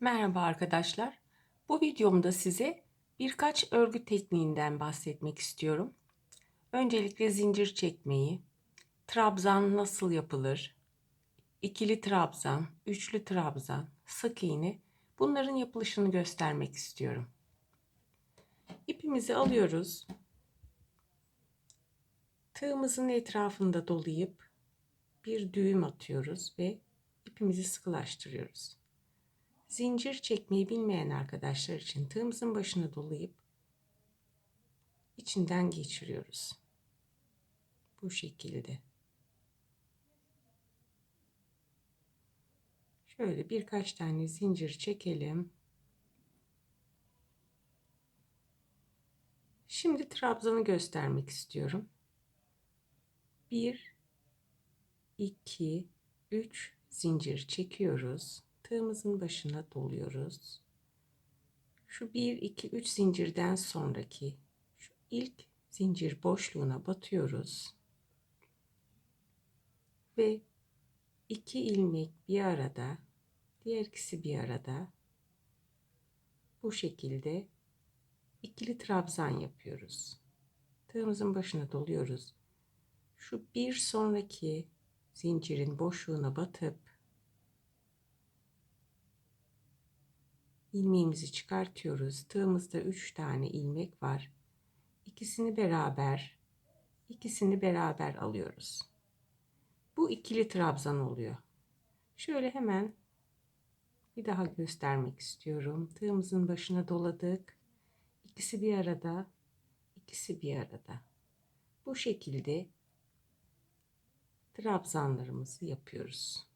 Merhaba arkadaşlar. Bu videomda size birkaç örgü tekniğinden bahsetmek istiyorum. Öncelikle zincir çekmeyi, trabzan nasıl yapılır, ikili trabzan, üçlü trabzan, sık iğne bunların yapılışını göstermek istiyorum. İpimizi alıyoruz. Tığımızın etrafında dolayıp bir düğüm atıyoruz ve ipimizi sıkılaştırıyoruz. Zincir çekmeyi bilmeyen arkadaşlar için tığımızın başına dolayıp içinden geçiriyoruz. Bu şekilde. Şöyle birkaç tane zincir çekelim. Şimdi trabzanı göstermek istiyorum. 1 2 3 zincir çekiyoruz tığımızın başına doluyoruz. Şu 1 2 3 zincirden sonraki şu ilk zincir boşluğuna batıyoruz. Ve iki ilmek bir arada, diğer ikisi bir arada bu şekilde ikili trabzan yapıyoruz. Tığımızın başına doluyoruz. Şu bir sonraki zincirin boşluğuna batıp ilmeğimizi çıkartıyoruz. Tığımızda 3 tane ilmek var. İkisini beraber ikisini beraber alıyoruz. Bu ikili trabzan oluyor. Şöyle hemen bir daha göstermek istiyorum. Tığımızın başına doladık. İkisi bir arada, ikisi bir arada. Bu şekilde trabzanlarımızı yapıyoruz.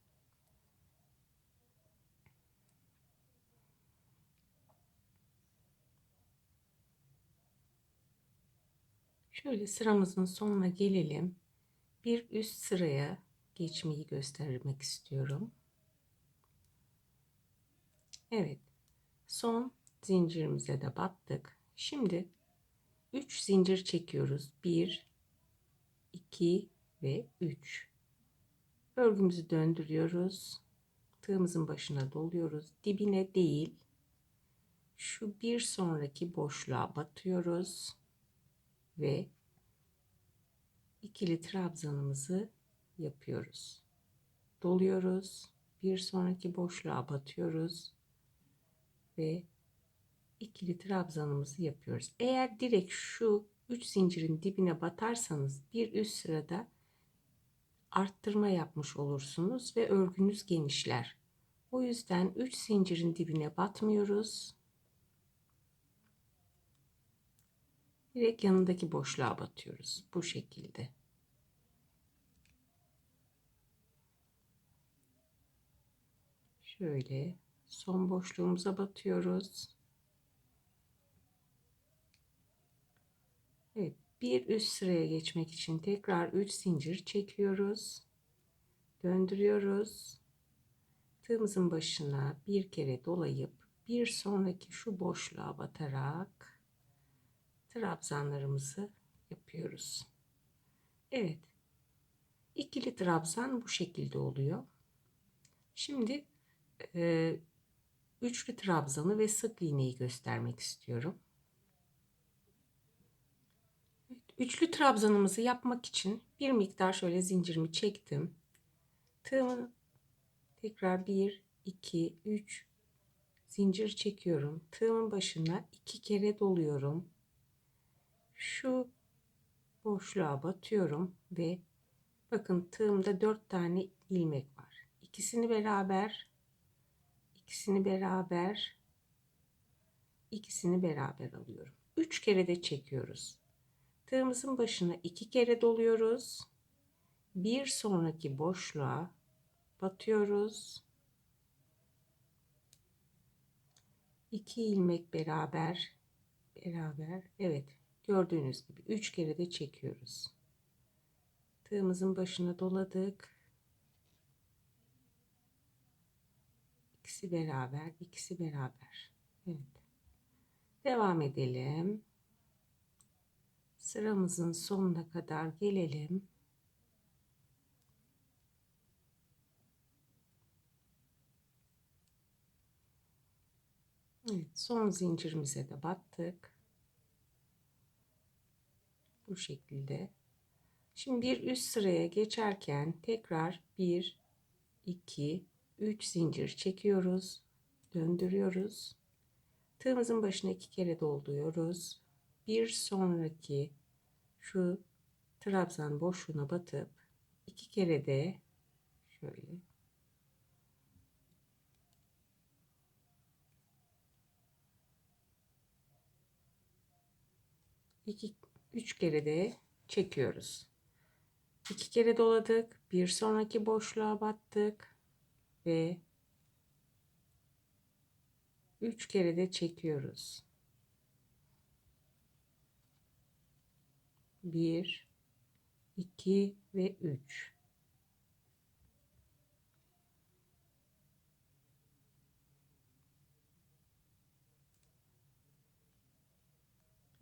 Şöyle sıramızın sonuna gelelim. Bir üst sıraya geçmeyi göstermek istiyorum. Evet. Son zincirimize de battık. Şimdi 3 zincir çekiyoruz. 1 2 ve 3. Örgümüzü döndürüyoruz. Tığımızın başına doluyoruz. Dibine değil. Şu bir sonraki boşluğa batıyoruz ve ikili trabzanımızı yapıyoruz. Doluyoruz. Bir sonraki boşluğa batıyoruz ve ikili trabzanımızı yapıyoruz. Eğer direkt şu 3 zincirin dibine batarsanız bir üst sırada arttırma yapmış olursunuz ve örgünüz genişler. O yüzden 3 zincirin dibine batmıyoruz. Direkt yanındaki boşluğa batıyoruz. Bu şekilde. Şöyle son boşluğumuza batıyoruz. Evet, bir üst sıraya geçmek için tekrar 3 zincir çekiyoruz. Döndürüyoruz. Tığımızın başına bir kere dolayıp bir sonraki şu boşluğa batarak trabzanlarımızı yapıyoruz. Evet. İkili trabzan bu şekilde oluyor. Şimdi e, üçlü trabzanı ve sık iğneyi göstermek istiyorum. Üçlü trabzanımızı yapmak için bir miktar şöyle zincirimi çektim. Tığımı tekrar 1, 2, 3 zincir çekiyorum. Tığımın başına iki kere doluyorum şu boşluğa batıyorum ve bakın tığımda dört tane ilmek var. İkisini beraber ikisini beraber ikisini beraber alıyorum. Üç kere de çekiyoruz. Tığımızın başına iki kere doluyoruz. Bir sonraki boşluğa batıyoruz. İki ilmek beraber beraber evet Gördüğünüz gibi 3 kere de çekiyoruz. Tığımızın başına doladık. İkisi beraber, ikisi beraber. Evet. Devam edelim. Sıramızın sonuna kadar gelelim. Evet, son zincirimize de battık. Bu şekilde. Şimdi bir üst sıraya geçerken tekrar 1, 2, 3 zincir çekiyoruz. Döndürüyoruz. Tığımızın başına iki kere dolduruyoruz. Bir sonraki şu trabzan boşluğuna batıp iki kere de şöyle iki üç kere de çekiyoruz. İki kere doladık. Bir sonraki boşluğa battık ve üç kere de çekiyoruz. Bir, iki ve üç.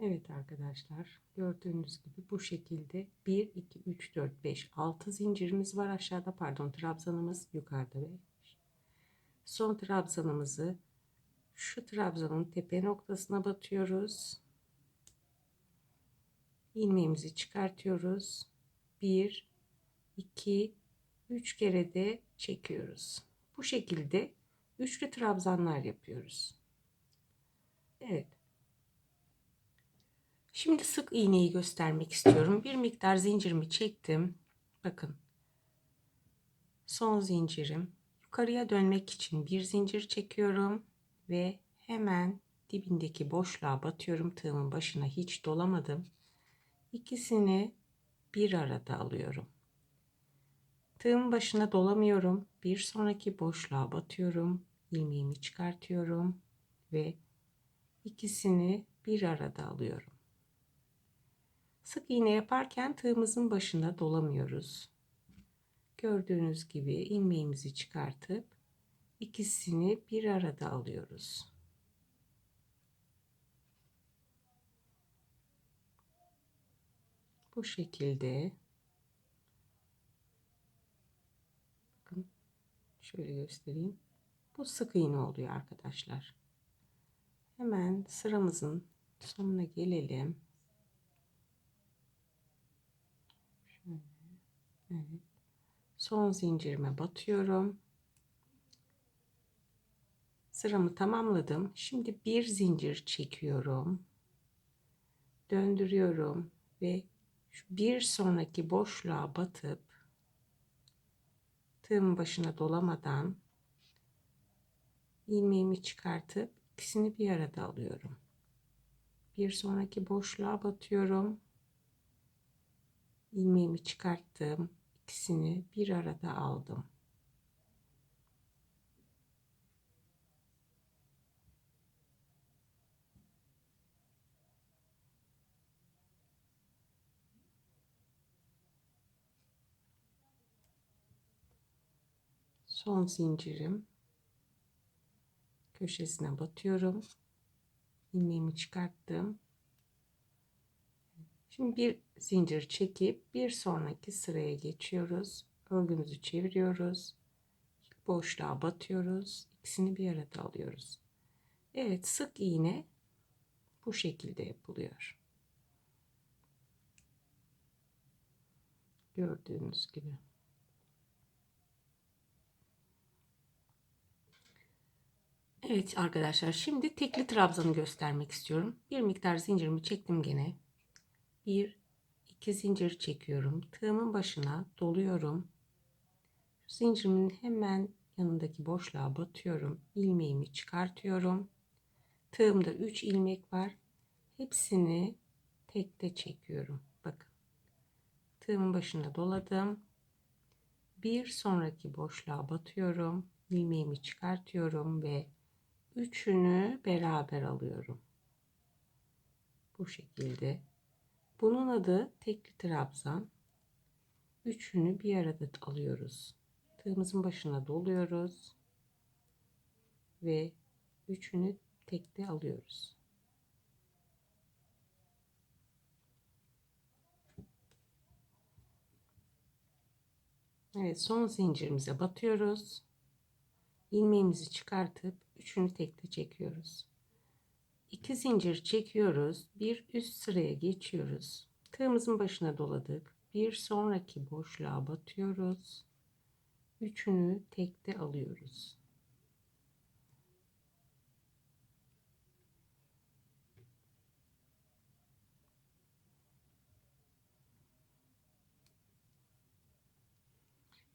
Evet arkadaşlar gördüğünüz gibi bu şekilde 1 2 3 4 5 6 zincirimiz var aşağıda. Pardon trabzanımız yukarıda ve son trabzanımızı şu trabzanın tepe noktasına batıyoruz. İlmeğimizi çıkartıyoruz. 1 2 3 kere de çekiyoruz. Bu şekilde üçlü trabzanlar yapıyoruz. Evet Şimdi sık iğneyi göstermek istiyorum. Bir miktar zincirimi çektim. Bakın. Son zincirim. Yukarıya dönmek için bir zincir çekiyorum ve hemen dibindeki boşluğa batıyorum. Tığımın başına hiç dolamadım. İkisini bir arada alıyorum. Tığımın başına dolamıyorum. Bir sonraki boşluğa batıyorum. ilmeğimi çıkartıyorum ve ikisini bir arada alıyorum. Sık iğne yaparken tığımızın başında dolamıyoruz. Gördüğünüz gibi ilmeğimizi çıkartıp ikisini bir arada alıyoruz. Bu şekilde bakın şöyle göstereyim. Bu sık iğne oluyor arkadaşlar. Hemen sıramızın sonuna gelelim. Son zincirime batıyorum. Sıramı tamamladım. Şimdi bir zincir çekiyorum. Döndürüyorum ve şu bir sonraki boşluğa batıp tığın başına dolamadan ilmeğimi çıkartıp ikisini bir arada alıyorum. Bir sonraki boşluğa batıyorum ilmeğimi çıkarttım. İkisini bir arada aldım. Son zincirim köşesine batıyorum. ilmeğimi çıkarttım. Şimdi bir zincir çekip bir sonraki sıraya geçiyoruz. Örgümüzü çeviriyoruz. Boşluğa batıyoruz. İkisini bir arada alıyoruz. Evet sık iğne bu şekilde yapılıyor. Gördüğünüz gibi. Evet arkadaşlar şimdi tekli trabzanı göstermek istiyorum. Bir miktar zincirimi çektim gene bir iki zincir çekiyorum. Tığımın başına doluyorum. zincirimin hemen yanındaki boşluğa batıyorum. ilmeğimi çıkartıyorum. Tığımda 3 ilmek var. Hepsini tekte çekiyorum. Bakın. Tığımın başına doladım. Bir sonraki boşluğa batıyorum. ilmeğimi çıkartıyorum ve üçünü beraber alıyorum. Bu şekilde bunun adı tekli trabzan. Üçünü bir arada alıyoruz. Tığımızın başına doluyoruz. Ve üçünü tekte alıyoruz. Evet son zincirimize batıyoruz. ilmeğimizi çıkartıp üçünü tekte çekiyoruz. 2 zincir çekiyoruz. Bir üst sıraya geçiyoruz. Tığımızın başına doladık. Bir sonraki boşluğa batıyoruz. Üçünü tekte alıyoruz.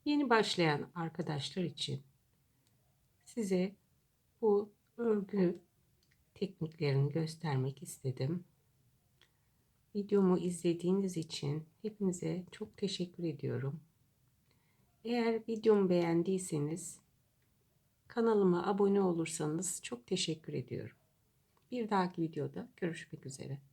Yeni başlayan arkadaşlar için size bu örgü tekniklerini göstermek istedim. Videomu izlediğiniz için hepinize çok teşekkür ediyorum. Eğer videomu beğendiyseniz kanalıma abone olursanız çok teşekkür ediyorum. Bir dahaki videoda görüşmek üzere.